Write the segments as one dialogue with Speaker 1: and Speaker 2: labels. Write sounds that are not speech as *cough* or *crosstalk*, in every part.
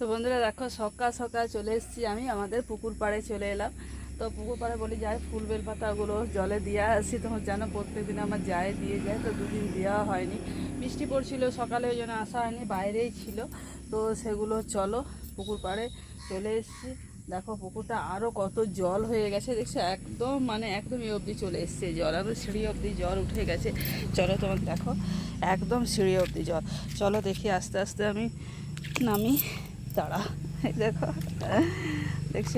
Speaker 1: তো বন্ধুরা দেখো সকাল সকাল চলে এসেছি আমি, আমাদের পুকুর পাড়ে চলে এলাম। তো পুকুর পাড়ে বলি যায় ফুল বেল পাতাগুলো জলে দিয়ে আসি তখন যেন প্রত্যেক দিন আমার যায় দিয়ে যায়, তো দুদিন দেওয়া হয়নি। বৃষ্টি পড়ছিল, সকালে ওই জন্য আসা হয়নি, বাইরেই ছিল। তো সেগুলো চলো, পুকুর পাড়ে চলে এসেছি। দেখো পুকুরটা আরও কত জল হয়ে গেছে, দেখছ? একদম মানে একদমই অবধি চলে এসছে জল একদম সিঁড়ি অবধি জল উঠে গেছে। চলো তোমার দেখো, একদম সিঁড়ি অবধি জল। চলো দেখি আস্তে আস্তে আমি নামি। এই দেখো। দেখছ?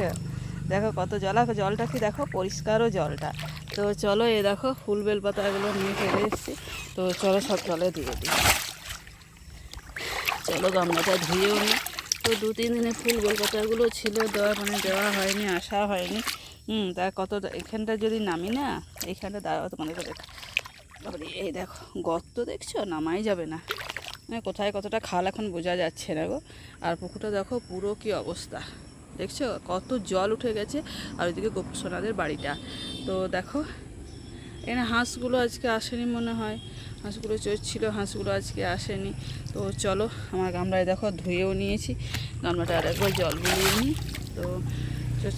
Speaker 1: দেখো কত জল আর জলটা কি দেখো? পরিষ্কারও জলটা। তো চলো এ দেখো ফুল বেল পাতাগুলো নিয়ে ফেলে এসেছি। তো চলো সব জলে দিয়ে দিই। চলো গামলাটা ধুয়েও নিই তো দু তিন দিনে ফুল বেলপাতাগুলো ছিল দেওয়া মানে দেওয়া হয়নি আসা হয়নি। হুম তা কত এখানটা যদি নামি না এইখানটা দাঁড়াও বাবারে, এই দেখো গর্ত দেখছ? নামাই যাবে না। কোথায় কতটা খাল এখন বোঝা যাচ্ছে না গো। আর পুকুরটা দেখো, পুরো কি অবস্থা। দেখছ? কত জল উঠে গেছে। আর ওইদিকে গোপসোনাদের বাড়িটা। তো দেখো, এখানে হাঁসগুলো আজকে আসেনি মনে হয়। হাঁসগুলো চড়ছিল, হাঁসগুলো আজকে আসেনি। তো চলো, আমার গামলায় দেখো, ধুয়েও নিয়েছি। গামলাটা আর একবার জল বুলিয়ে নিই। তো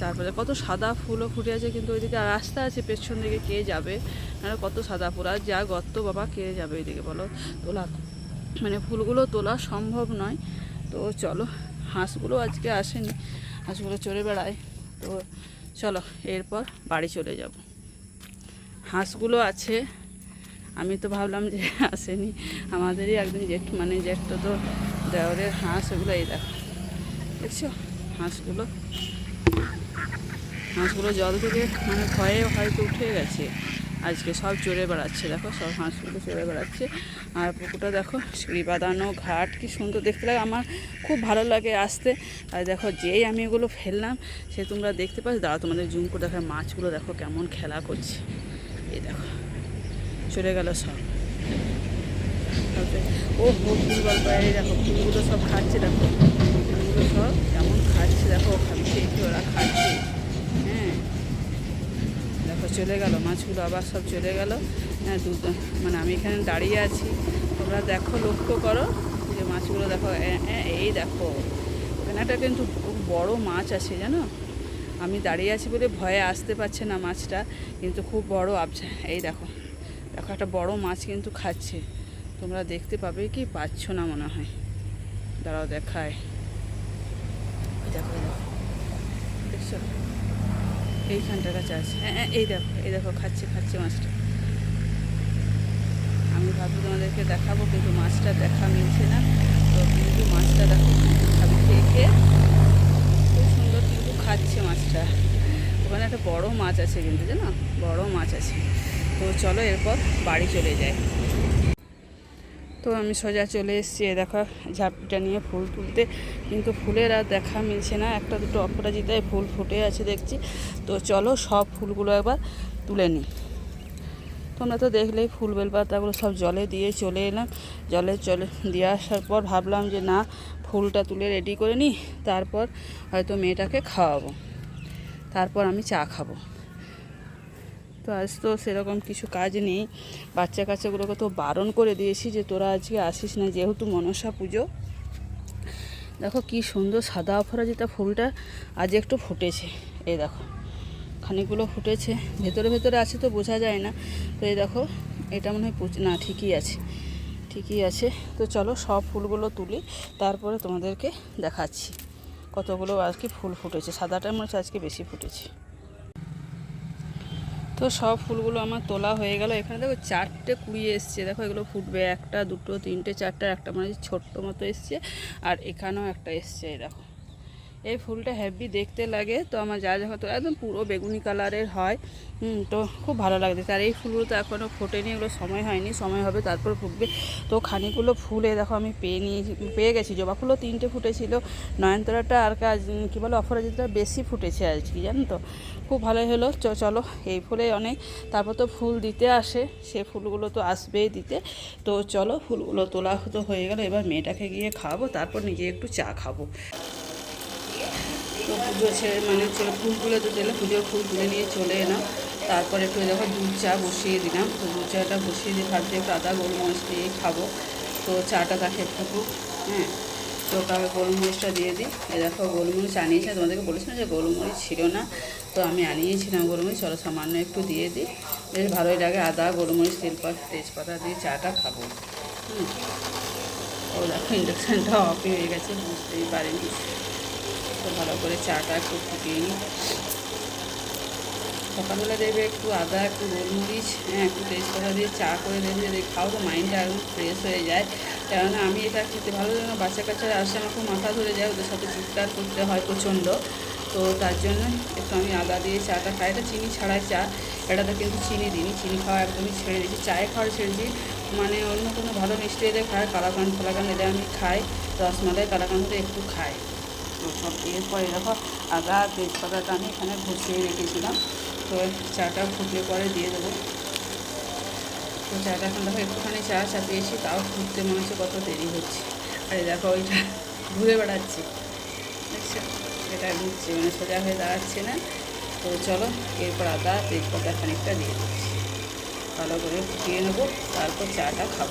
Speaker 1: তারপরে কত সাদা ফুলও ফুটে আছে, কিন্তু ওইদিকে রাস্তা আছে, পেছন দিকে কে যাবে? আর কত সাদা ফুল। আর যা গর্ত বাবা, কে যাবে ওইদিকে বলো? তোলা মানে ফুলগুলো তোলা সম্ভব নয়। তো চলো, হাঁসগুলো আজকে আসেনি। হাঁসগুলো চড়ে বেড়ায়। তো চলো, এরপর বাড়ি চলে যাব। হাঁসগুলো আছে। আমি তো ভাবলাম যে আসেনি। আমাদেরই একদিন জেঠ মানে জেঠত তো দেওয়ারের হাঁস ওগুলো এই দেখো। দেখছ? হাঁসগুলো। হাঁসগুলো জল থেকে মানে ভয়ে হয়তো উঠে গেছে। আজকে সব চড়ে বেড়াচ্ছে, দেখো সব হাঁসগুলো চড়ে বেড়াচ্ছে। আর পুকুরটা দেখো, সিঁড়ি বাঁধানো ঘাট, কি সুন্দর দেখতে লাগে। আমার খুব ভালো লাগে আসতে। আর দেখো, যেই আমি এগুলো ফেললাম, সে তোমরা দেখতে পাচ্ছ। দাঁড়া তোমাদের জুম করে দেখো মাছগুলো দেখো কেমন খেলা করছে। এই দেখো, চলে গেল সব। ও ফুল গল্প, এই দেখো ফুলগুলো সব খাচ্ছে, দেখো। ফুলগুলো সব কেমন খাচ্ছে, দেখো খাচ্ছে ওরা খাচ্ছে। চলে গেল, মাছগুলো আবার সব চলে গেল। হ্যাঁ দু মানে আমি এখানে দাঁড়িয়ে আছি। তোমরা দেখো, লক্ষ্য করো যে মাছগুলো দেখো এই দেখো। এখানে একটা কিন্তু খুব বড় মাছ আছে, জানো? আমি দাঁড়িয়ে আছি বলে ভয়ে আসতে পারছে না মাছটা, কিন্তু খুব বড় আবছা। এই দেখো দেখো একটা বড় মাছ কিন্তু খাচ্ছে। তোমরা দেখতে পাবে কি পাচ্ছ না মনে হয়। দাঁড়াও দেখায়। দেখো দেখো। দেখছ? এইখানটার কাছে আছে। হ্যাঁ এই দেখো এই দেখো, খাচ্ছে খাচ্ছে মাছটা। আমি ভাবছি তোমাদেরকে দেখাবো, কিন্তু মাছটা দেখা মিলছে না। তো কিন্তু মাছটা দেখো খেয়ে খেয়ে খুব সুন্দর কিন্তু খাচ্ছে মাছটা। ওখানে একটা বড় মাছ আছে কিন্তু, জানো? বড় মাছ আছে। তো চলো এরপর বাড়ি চলে যাই। তো আমি সোজা চলে এসেছি দেখো ঝাঁপিটা নিয়ে ফুল তুলতে। কিন্তু ফুলের আর দেখা মিলছে না, একটা দুটো অপরাজিতায় ফুল ফুটে আছে দেখছি। তো চলো সব ফুলগুলো একবার তুলে নিই। তোমরা তো দেখলেই ফুল বেলপাতাগুলো সব জলে দিয়ে চলে এলাম। জলে চলে দিয়ে আসার পর ভাবলাম যে না, ফুলটা তুলে রেডি করে নিই, তারপর হয়তো মেয়েটাকে খাওয়াবো। তারপর আমি চা খাব। তো আজ তো সেরকম কিছু কাজ নেই। বাচ্চা কাচ্চাগুলোকে তো বারণ করে দিয়েছি যে তোরা আজকে আসিস না, যেহেতু মনসা পুজো। দেখো কি সুন্দর সাদা অপরাজিতা ফুলটা আজ একটু ফুটেছে। এই দেখো, খানিকগুলো ফুটেছে। ভেতরে ভেতরে আছে তো বোঝা যায় না। তো এই দেখো, এটা মনে হয় না, ঠিকই আছে। ঠিকই আছে। তো চলো সব ফুলগুলো তুলি, তারপরে তোমাদেরকে দেখাচ্ছি। কতগুলো আর কি ফুল ফুটেছে। সাদাটার মনে হচ্ছে আজকে বেশি ফুটেছে। তো সব ফুলগুলো আমার তোলা হয়ে গেল। এখানে দেখো, চারটে কুড়ি এসছে। দেখো, এগুলো ফুটবে একটা, দুটো, তিনটে, চারটে একটা মানে ছোট্ট মতো এসছে। আর এখানেও একটা এসছে দেখো। এই ফুলটা হেভি দেখতে লাগে। তো আমার যা যখন তো একদম পুরো বেগুনি কালারের হয়। তো খুব ভালো লাগে দেখতে। আর এই ফুলগুলো তো এখনও ফোটেনি, এগুলো সময় হয়নি, সময় হবে, তারপর ফুটবে। তো খানিকগুলো ফুলে, দেখো আমি পেয়ে নিয়ে পেয়ে গেছি। জবা ফুলও তিনটে ফুটেছিল। নয়নতারাটা আর কাজ, কী বলো, অপরাজিতা বেশি ফুটেছে আর কি জানো তো? খুব ভালোই হলো। চলো, এই ফুলে অনেক। তারপর তো ফুল দিতে আসে, সে ফুলগুলো তো আসবেই দিতে। তো চলো, ফুলগুলো তোলা তো হয়ে গেল। এবার মেয়েটাকে গিয়ে খাওয়াবো, তারপর নিজে একটু চা খাব। তো পুজো ছেড়ে মানে ছেলে ফুলগুলো তো দিলে পুজোর ফুল তুলে নিয়ে চলে এলাম। তারপরে একটু দেখো দুধ চা বসিয়ে দিলাম। তো দুধ চাটা বসিয়ে দিয়ে ভাবছি একটু আদা, গোলমরিচ দিয়ে খাব। তো চাটা তাকে ফুটুক হ্যাঁ তো কাকে গোলমরিচটা দিয়ে দিই। এই দেখো গোলমরিচ আনিয়েছি। তোমাদেরকে বলেছিলাম যে গোলমরিচ ছিল না। তো আমি আনিয়েছিলাম গোলমরিচ। চলো সামান্য একটু দিয়ে দিই। বেশ ভালোই লাগে। আদা, গোলমরিচ, তেলপাতা, তেজপাতা দিয়ে চাটা খাব। হুম। ও দেখো ইন্ডাকশানটা অফই হয়ে গেছে। বুঝতেই পারিনি। তো ভালো করে চাটা একটু ফুটিয়ে নিই। সকালবেলা দেবে একটু আদা, একটু গোলমরিচ হ্যাঁ একটু তেজপাতা দিয়ে চা করে দেবে যদি খাও তো মাইন্ডটা একদম ফ্রেশ হয়ে যায়। কেননা আমি এটা খেতে ভালো লাগে না, বাচ্চা কাচ্চারা আসে, আমার খুব মাথা ধরে যায়, ওদের সাথে চিৎকার করতে হয় প্রচণ্ড। তো তার জন্য একটু আমি আদা দিয়ে চাটা খাই। এটা চিনি ছাড়াই চা, এটাতে কিন্তু চিনি দিইনি, চিনি খাওয়া একদমই ছেড়ে দিয়েছি। চায়ে খাওয়া ছেড়েছি মানে অন্য কোনো ভালো মিষ্টি এলে খায়, কালাকান ফালাকান এলে আমি খাই, রসমালাই কালাকানটা একটু খাই। সব এরপরে দেখো আদা তেজপাতাটা আমি এখানে ঘষিয়ে রেখেছিলাম। তো চাটা ফুটলে পরে দিয়ে দেবো। তো চাটা এখন দেখো একটুখানি চা চাপিয়েছি, তাও ফুটতে মনে হচ্ছে কত দেরি হচ্ছে। আরে দেখো ওইটা ঘুরে বেড়াচ্ছে। দেখছ এটা ঘুরছে মানে সোজা হয়ে দাঁড়াচ্ছে না। তো চলো, এরপর আদা, তেজপাতা খানিকটা দিয়ে দিচ্ছি। ভালো করে ফুটিয়ে নেব, তারপর চাটা খাব।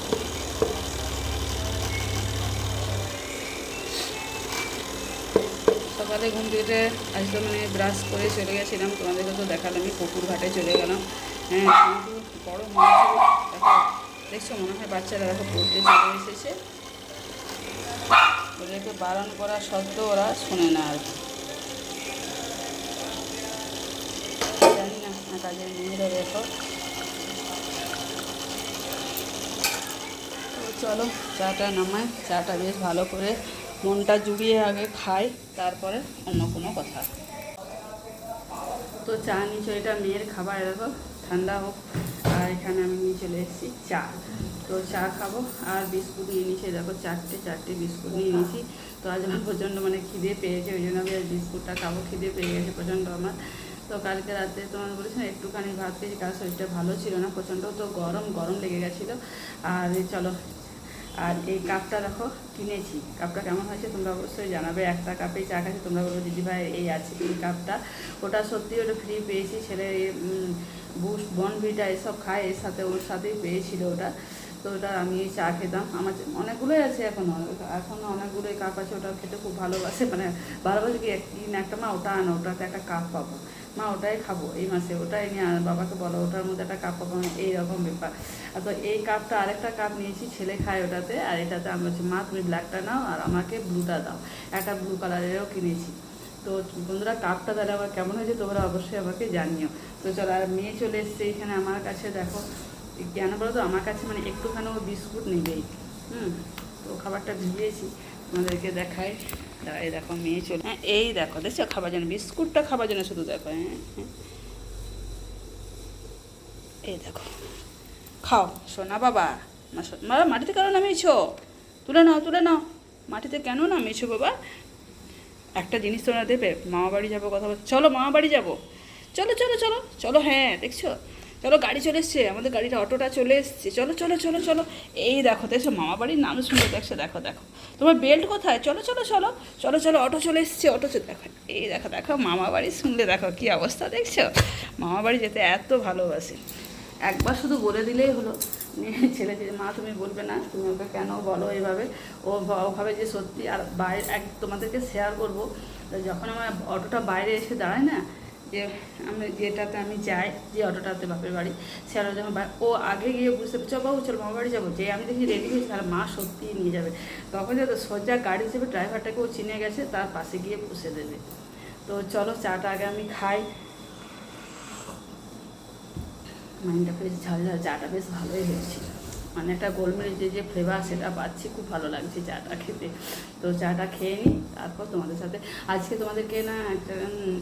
Speaker 1: সকালে ঘুম থেকে আজকে মানে ব্রাশ করে চলে গেছিলাম। তোমাদেরকে তো দেখালাম পুকুর ঘাটে চলে গেলাম। হ্যাঁ বড় দেখছ, মনে হয় বাচ্চারা দেখো পড়তে চলে এসেছে। ওদেরকে বারণ করা সত্ত্বেও ওরা শোনে না আর জানি না কাজের মেয়েরা দেখো। চলো, চাটা নামায় চাটা বেশ ভালো করে মনটা জুড়িয়ে আগে খাই, তারপরে অন্য কোনো কথা। তো চা নিচে, এটা মেয়ের খাবার দেখো ঠান্ডা হোক। আর এখানে আমি নিয়ে চলে এসেছি চা। তো চা খাব, আর বিস্কুট নিয়ে নিয়েছি দেখো চারটে চারটে বিস্কুট নিয়ে নিয়েছি। তো আজ আমার প্রচণ্ড মানে খিদে পেয়েছে, ওই জন্য আমি আজ বিস্কুটটা খাব, খিদে পেয়ে গেছে প্রচণ্ড আমার। তো কালকে রাতে তোমার বলেছিলাম একটুখানি ভাত খেয়েছি, কারণ শরীরটা ভালো ছিল না, প্রচণ্ড তো গরম গরম লেগে গেছিল। আর চলো আর এই কাপটা দেখো, কিনেছি। কাপটা কেমন হয়েছে তোমরা অবশ্যই জানাবে। একটা কাপেই চা খাচ্ছি, তোমরা বলব দিদিভাই এই আছে এই কাপটা। ওটা সত্যি ওটা ফ্রি পেয়েছি, ছেলে বুস্ট বনভিটা এসব খায়, এর সাথে ওর সাথেই পেয়েছিল ওটা। তো ওটা আমি চা খেতাম। আমার অনেকগুলোই আছে এখনও এখনও অনেকগুলোই কাপ আছে, ওটা খেতে খুব ভালোবাসে। মানে ভালোবাসে কি একদিন একটা মা ওটা আনো, ওটাতে একটা কাপ পাবো। মা ওটাই খাব এই মাসে, ওটাই নিয়ে আন বাবাকে বলো, ওটার মধ্যে একটা কাপ পাবো এইরকম ব্যাপার। আর তো এই কাপটা আরেকটা কাপ নিয়েছি, ছেলে খায় ওটাতে, আর এটাতে আমি বলছি, মা, তুমি ব্ল্যাকটা নাও আর আমাকে ব্লুটা দাও। একটা ব্লু কালারেরও কিনেছি। তো বন্ধুরা কাপটা তাহলে আবার কেমন হয়েছে তোমরা অবশ্যই আমাকে জানিও। তো চলো, আর মেয়ে চলে এসছে এখানে আমার কাছে, দেখো, কেন বলো তো, আমার কাছে মানে একটুখানি ও বিস্কুট নেবেই। হুম, তো খাবারটা ভিজিয়েছি তোমাদেরকে দেখাই। এই দেখো, মেয়ে চলে হ্যাঁ এই দেখো, দেখছ? খাবার জন্য, বিস্কুটটা খাবার জন্য শুধু দেখো হ্যাঁ হ্যাঁ। এই দেখো, খাও। সোনা বাবা, মা মাটিতে কেন নামিয়েছো? তুলে নাও তুলে নাও। মাটিতে কেন নামিয়েছো বাবা? একটা জিনিস তোমরা দেবে মামা বাড়ি যাব কথা বল চলো মামা বাড়ি যাব। চলো চলো চলো চলো হ্যাঁ দেখছ? চলো গাড়ি চলে এসছে, আমাদের গাড়িটা অটোটা চলে এসছে। চলো চলো চলো চলো। এই দেখো, দেখছ, মামা বাড়ির নাম শুনে দেখছ, দেখো দেখো। তোমার বেল্ট কোথায়? চলো চলো চলো। চলো চলো, অটো চলে এসছে, অটো চলে দেখো, এই দেখো দেখো, মামা বাড়ি শুনলে দেখো কী অবস্থা, দেখছ? মামা বাড়ি যেতে এত ভালোবাসে। একবার শুধু বলে দিলেই হলো। *laughs* ছেলে যে, মা, তুমি বলবে না, তুমি ওকে কেন বলো এইভাবে ও ভ- ও ভাবে যে সত্যি, আর বাইরে, এক, তোমাদেরকে শেয়ার করব। যখন আমার অটোটা বাইরে এসে দাঁড়ায় না যে আমি যেটাতে আমি যাই, যে অটোটাতে বাপের বাড়ি সে অটো যখন ও আগে গিয়ে বুঝতে চল বাবু, চল মামা বাড়ি যাব। যে আমি দেখি রেডি হয়েছি, তাহলে মা সত্যিই নিয়ে যাবে। তখন যাতে সোজা গাড়ি হিসেবে ড্রাইভারটাকে ও চিনে গেছে, তার পাশে গিয়ে বসে দেবে। তো চলো, চাটা আগে আমি খাই। মাইন্ডটা বেশ ঝাল ঝাল, চাটা বেশ ভালোই হয়েছিল। মানে একটা গোলমরিচ যে ফ্লেভার সেটা পাচ্ছি, খুব ভালো লাগছে চাটা খেতে। তো চাটা খেয়ে নিই, তারপর তোমাদের সাথে। আজকে তোমাদেরকে না একটা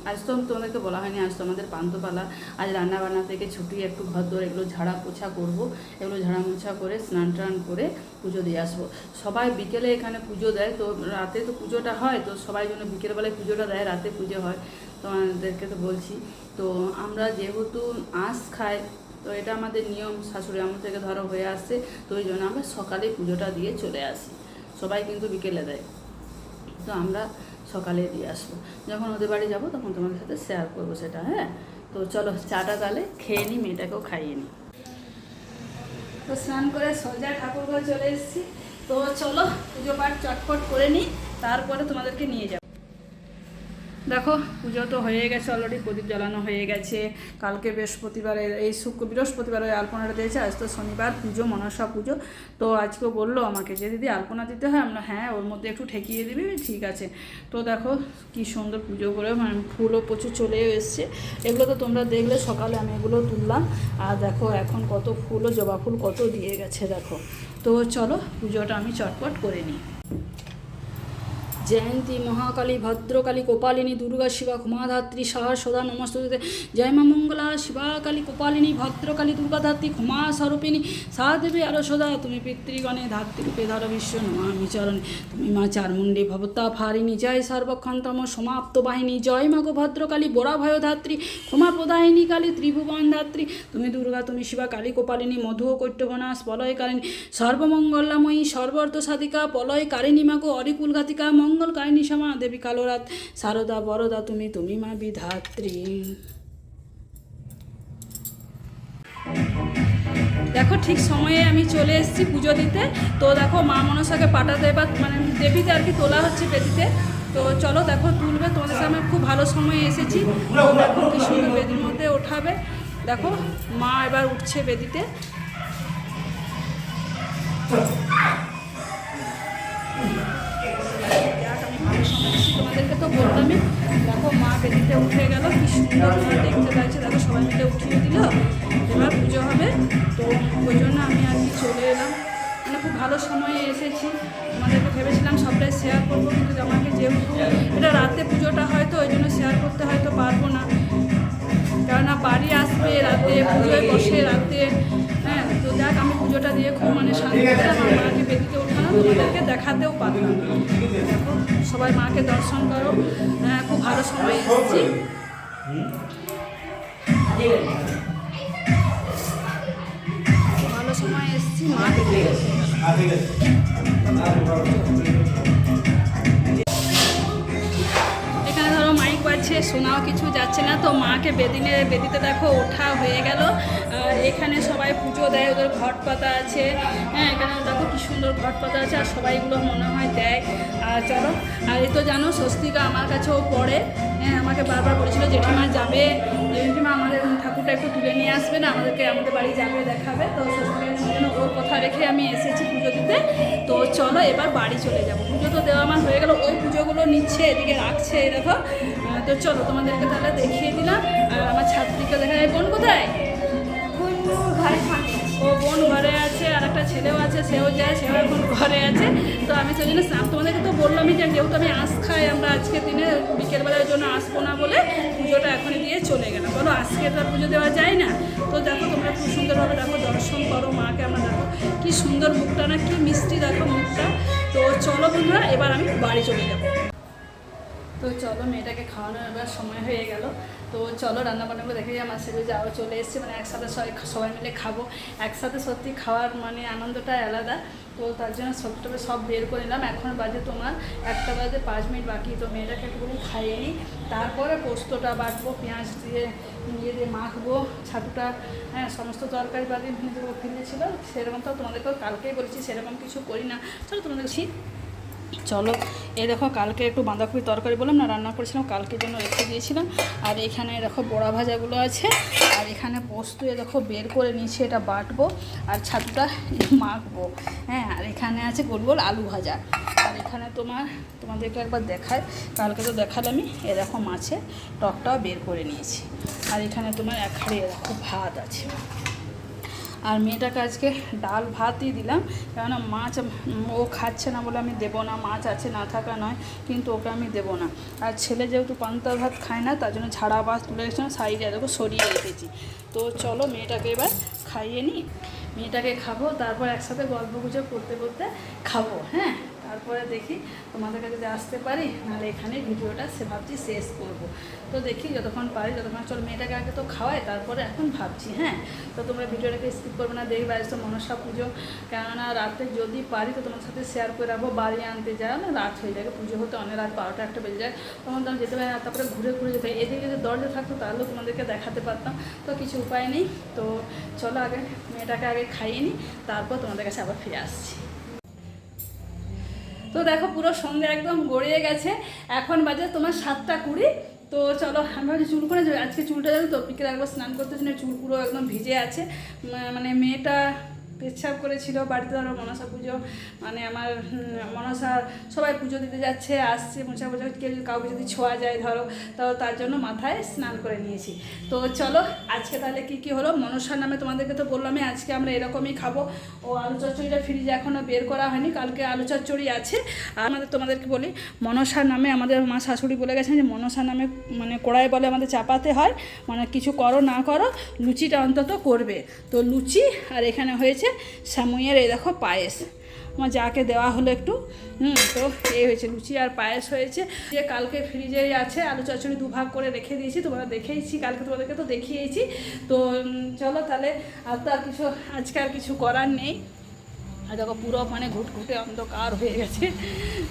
Speaker 1: আজ তো তোমাদেরকে বলা হয়নি, আজ তো আমাদের পান্তপালা। আজ রান্না বান্না থেকে ছুটি, একটু ঘর দোর এগুলো ঝাড়া পোছা করব। এগুলো ঝাড়া মোছা করে, স্নান টান করে পুজো দিয়ে আসব। সবাই বিকেলে এখানে পুজো দেয়, তো রাতে তো পুজোটা হয়, তো সবাই জন্য বিকেলবেলায় পুজোটা দেয়, রাতে পুজো হয়। তোমাদেরকে তো বলছি। তো আমরা যেহেতু আঁশ খাই তো এটা আমাদের নিয়ম, শাশুড়ি আমল থেকে ধরো হয়ে আসছে, তো ওই জন্য আমরা সকালে পুজোটা দিয়ে চলে আসি। সবাই কিন্তু বিকেলে দেয়। তো আমরা সকালে দিয়ে আসব। যখন ওদের বাড়ি যাব তখন তোমাদের সাথে শেয়ার করব সেটা হ্যাঁ? তো চলো, চাটা তাহলে খেয়ে নিই মেয়েটাকেও খাইয়ে নিই তো স্নান করে সোজা ঠাকুরঘর চলে এসেছি। তো চলো পুজো পাঠ চটপট করে নিই তারপরে তোমাদেরকে নিয়ে যাব। দেখো, পুজো তো হয়ে গেছে অলরেডি প্রদীপ জ্বালানো হয়ে গেছে। কালকে বৃহস্পতিবারে, এই শুক্র, বৃহস্পতিবার ওই আলপনাটা দিয়েছে, আজ তো শনিবার, পুজো, মনসা পুজো। তো আজকে বলল আমাকে যে, দিদি, আলপনা দিতে হয়? আমরা হ্যাঁ ওর মধ্যে একটু ঠেকিয়ে দিবি, ঠিক আছে। তো দেখো, কি সুন্দর পুজো করে মানে ফুলও প্রচুর চলেও এসছে। এগুলো তো তোমরা দেখলে, সকালে আমি এগুলো তুললাম। আর দেখো, এখন কত ফুলও, জবা ফুল কত দিয়ে গেছে, দেখো। তো চলো, পুজোটা আমি চটপট করে নিই। জয়ন্তী, মহাকালী, ভদ্রকালী, কোপালিনী, দুর্গা, শিবা, ক্ষমাধাত্রী সাহা সদা নমস্তুতে। জয় মা মঙ্গলা, শিবা, কালী, কোপালিনী, ভদ্রকালী দুর্গাধাত্রী ক্ষমা, স্বরূপিণী সা দেবী আরও সদা তুমি পিতৃগণে ধাত্রীরূপে ধর বিশ্ব নমামি চরণে। তুমি মা চারমুণ্ডী, ভবতা ফারিণী, জয় সর্বক্ষণতম সমাপ্ত বাহিনী। জয় মা গো ভদ্রকালী বোরা ভয় ধাত্রী, ক্ষমা প্রদায়িনী কালী, ত্রিভুবন ধাত্রী। তুমি দুর্গা, তুমি শিবা, কালী, কোপালিনী, মধু ও কৈট্যবনাশ, পলয়কারিণী। সর্বমঙ্গলাময়ী সর্বর্থ সাধিকা পলয়কারিণী মাগো অরিকুল ঘাতিকা মঙ্গল কারিণী সমা দেবী কালোরাত সারদা, বরদা, তুমি তুমি মা বিধাত্রী। দেখো ঠিক সময়ে আমি চলে এসেছি পুজো দিতে। তো দেখো মা মনসাকে পাঠাতে বা মানে দেবীতে আর কি তোলা হচ্ছে বেদিতে। তো চলো দেখো তুলবে, তোমাদের সামনে খুব ভালো সময়ে এসেছি। দেখো কি সুন্দর বেদির মধ্যে ওঠাবে। দেখো মা এবার উঠছে বেদিতে। তোমাদেরকে তো বললামই। দেখো মা বেদিতে উঠে গেল, কি সুন্দর দেখতে পাচ্ছি দেখো সবাই মিলে উঠিয়ে দিল। এবার পুজো হবে। তো ওই জন্য আমি আর কি চলে এলাম। মানে খুব ভালো সময়ে এসেছি। তোমাদেরকে ভেবেছিলাম সবটাই শেয়ার করব, কিন্তু আমাকে যেহেতু এটা রাতে পুজোটা হয়তো ওই জন্য শেয়ার করতে হয়তো পারব না। কেননা বাড়ি আসবে রাতে, পুজোয় বসে রাতে। হ্যাঁ তো দেখ আমি পুজোটা দিয়ে খুব মানে শান্তি পেলাম। আর মাকে বেদিতে ওঠানো তোমাদেরকে দেখাতেও পারলাম দেখো, সবাই মাকে দর্শন করো। হ্যাঁ খুব ভালো সময় এসেছি। ভালো সময় এসেছি, মা দেখে শোনাও কিছু যাচ্ছে না। তো মাকে বেদিনে, বেদিতে দেখো ওঠা হয়ে গেল। এখানে সবাই পুজো দেয়, ওদের ঘট পাতা আছে। হ্যাঁ এখানে দেখো কি সুন্দর ঘট পাতা আছে, আর সবাইগুলো মনে হয় দেয়। আর চলো, আর এই তো জানো স্বস্তিকা আমার কাছেও পড়ে। হ্যাঁ আমাকে বারবার বলেছিল, জেঠিমা যাবে। জেঠিমা আমাদের ঠাকুরটা একটু তুলে নিয়ে আসবে না, আমাদেরকে আমাদের বাড়ি যাবে, দেখাবে। তো স্বস্তিকার ওর কথা রেখে আমি এসেছি পুজো দিতে। তো চলো এবার বাড়ি চলে যাব। পুজো তো দেওয়া আমার হয়ে গেল ওই পুজোগুলো নিচ্ছে, এদিকে রাখছে দেখো। তো চলো তোমাদেরকে তাহলে দেখিয়ে দিলাম। আর আমার ছাত্রীকে দেখা যায় বোন কোথায়? ও বোন ঘরে আছে আর একটা ছেলেও আছে সেও যায় সেও এখন ঘরে আছে। তো আমি সেই জন্য স্নান তোমাদেরকে তো বললামই যে যেহেতু আমি আঁশ খাই আমরা আজকে দিনে বিকেলবেলার জন্য আসব না বলে পুজোটা এখনই দিয়ে চলে গেলাম। বলো আজকে তো আর পুজো দেওয়া যায় না? তো দেখো তোমরা খুব সুন্দরভাবে দেখো দর্শন করো মাকে আমরা দেখো। কি সুন্দর মুখটা না কি মিষ্টি দেখো মুখটা। তো চলো বন্ধুরা এবার আমি বাড়ি চলে যাব। তো চলো মেয়েটাকে খাওয়ানোর এবার সময় হয়ে গেল। তো চলো রান্না বান্নাগুলো দেখে আমার ছেলে যাওয়া চলে এসছে মানে একসাথে সবাই সবাই মিলে খাব। একসাথে সত্যি খাওয়ার মানে আনন্দটাই আলাদা। তো তার জন্য সবটা সব বের করে নিলাম। এখন বাজে তোমার একটা বাজে পাঁচ মিনিট বাকি, তো মেয়েটাকে একটুখানি খাইয়ে নিই। তারপরে পোস্তটা বাটবো, পেঁয়াজ দিয়ে ইয়ে দিয়ে মাখবো, ছাতুটা হ্যাঁ সমস্ত তরকারি বাদি ফেলেছিল সেরকম তো তোমাদেরকেও কালকেই বলেছি, সেরকম কিছু করি না। চলো তোমাদের চলো, এই দেখো কালকে একটু বাঁধাকপি তরকারি বললাম, না রান্না করেছিলাম, কালকের জন্য রেখে দিয়েছিলাম। আর এখানে দেখো বড়া ভাজাগুলো আছে, আর এখানে পোস্ত এ দেখো বের করে নিয়েছি, এটা বাটবো, আর ছাতুটা মাখবো হ্যাঁ আর এখানে আছে গোল গোল আলু ভাজা। আর এখানে তোমার, তোমাদেরকে একবার দেখায়, কালকে তো দেখালামই, এ দেখো মাছে টকটাও বের করে নিয়েছি। আর এখানে তোমার এক হাড়ি এ দেখো ভাত আছে। আর মেয়েটাকে আজকে ডাল ভাতই দিলাম। কেননা মাছ ও খাচ্ছে না বলে আমি দেবো না, মাছ আছে না থাকা নয়, কিন্তু ওকে আমি দেবো না। আর ছেলে যেহেতু পান্তা ভাত খায় না, তার জন্য ঝাড়া ভাত তুলে রেখেছিলাম সাইডে দেখো সরিয়ে রেখেছি। তো চলো মেয়েটাকে এবার খাইয়ে নিই। মেয়েটাকে খাব, তারপর একসাথে গল্প গুজব করতে করতে খাব হ্যাঁ? তারপরে দেখি তোমাদের কাছে যদি আসতে পারি, নাহলে এখানে ভিডিওটা সে ভাবছি শেষ করব। তো দেখি যতক্ষণ পারি, যতক্ষণ চলো মেয়েটাকে আগে তো খাওয়াই, তারপরে এখন ভাবছি হ্যাঁ? তো তোমরা ভিডিওটাকে স্কিপ করবে না, দেখবে আজ তো মনসা পুজো। কেননা রাতে যদি পারি, তো তোমার সাথে শেয়ার করে রাখব, বাড়ি আনতে যাও, না রাত হয়ে যাবে, পুজো হতে অনেক রাত বারোটা একটা বেজে যায়। তখন তো আমি যেতে পারি না তারপরে ঘুরে ঘুরে যেতে এদিকে যদি দরজা থাকতো, তাহলেও তোমাদেরকে দেখাতে পারতাম। তো কিছু উপায় নেই। তো চলো আগে, মেয়েটাকে আগে খাইয়ে নিই তারপর তোমাদের কাছে আবার ফিরে আসছি। তো দেখো পুরো সন্ধ্যে একদম গড়িয়ে গেছে। এখন বাজে তোমার সাতটা কুড়ি। তো চলো আমরা ভাবছি চুল করে আজকে চুলটা যাব তো বিকেলে একবার স্নান করতে জন্য চুল পুরো একদম ভিজে আছে। মানে মেয়েটা পেচ্ছাপ করেছিল, বাড়িতে ধরো মনসা পুজো মানে আমার মনসা সবাই পুজো দিতে যাচ্ছে, আসছে মোছা মোছা কেউ কাউকে যদি ছোঁয়া যায় ধরো, তো তার জন্য মাথায় স্নান করে নিয়েছি। তো চলো, আজকে তাহলে কি কি হলো? মনসার নামে তোমাদেরকে তো বললামই, আজকে আমরা এরকমই খাব। ও আলু চচ্চড়িটা ফ্রিজে এখনও বের করা হয়নি, কালকে আলু চচ্চড়ি আছে। আর আমাদের তোমাদেরকে বলি মনসার নামে আমাদের মা শাশুড়ি বলে গেছেন যে মনসার নামে মানে কড়াই বলে আমাদের চাপাতে হয় মানে কিছু করো না করো, লুচিটা অন্তত করবে। তো লুচি, আর এখানে হয়েছে সামুইয়ের এই দেখো পায়েস। আমার যাকে দেওয়া হলো একটু, হুম, তো এই হয়েছে লুচি আর পায়েস হয়েছে। যে কালকে ফ্রিজে আছে, আলু চচ্চড়ি দুভাগ করে রেখে দিয়েছি, তোমরা দেখেইছি, কালকে তোমাদেরকে তো দেখিয়েছি তো চলো তাহলে আর তো আর কিছু, আজকে আর কিছু করার নেই। আর দেখো পুরো মানে ঘুটঘুটে অন্ধকার হয়ে গেছে।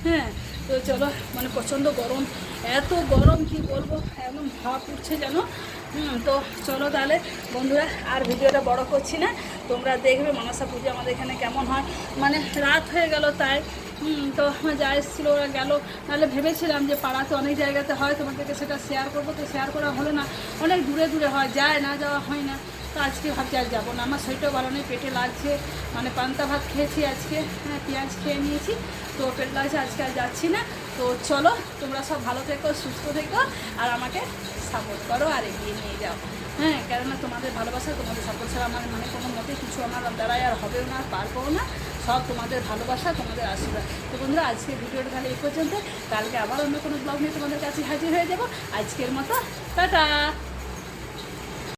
Speaker 1: হ্যাঁ তো চলো মানে প্রচণ্ড গরম। এত গরম কি বলব একদম ভাব উঠছে যেন। হুম, তো চলো তাহলে, বন্ধুরা, আর ভিডিওটা বড় করছি না। তোমরা দেখবে মনসা পুজো আমাদের এখানে কেমন হয়। মানে রাত হয়ে গেল তাই। তো যা এসেছিল, ওরা গেল। নাহলে ভেবেছিলাম যে পাড়াতে অনেক জায়গাতে হয় তোমাদেরকে সেটা শেয়ার করব। তো শেয়ার করা হলো না। অনেক দূরে দূরে হয়, যায় না যাওয়া হয় না। তো আজকে ভাবছি আর যাব না। আমার শরীরটাও ভালো নেই, পেটে লাগছে। মানে পান্তা ভাত খেয়েছি আজকে। হ্যাঁ পেঁয়াজ খেয়ে নিয়েছি। তো পেট লাগছে, আজকে আর যাচ্ছি না। তো চলো, তোমরা সব ভালো থেকো, সুস্থ থেকো, আর আমাকে সাপোর্ট করো আর এগিয়ে নিয়ে যাও। হ্যাঁ কেননা তোমাদের ভালোবাসা, তোমাদের সাপোর্ট ছাড়া আমার মানে কোনো মতে কিছু আমার দ্বারাই আর হবেও না পারব না। সব তোমাদের ভালোবাসা, তোমাদের আশীর্বাদ। তো বন্ধুরা আজকে ভিডিওটা তাহলে এই পর্যন্ত কালকে আবার অন্য কোনো ব্লগ নিয়ে তোমাদের কাছে হাজির হয়ে যাব। আজকের মতো, টাটা!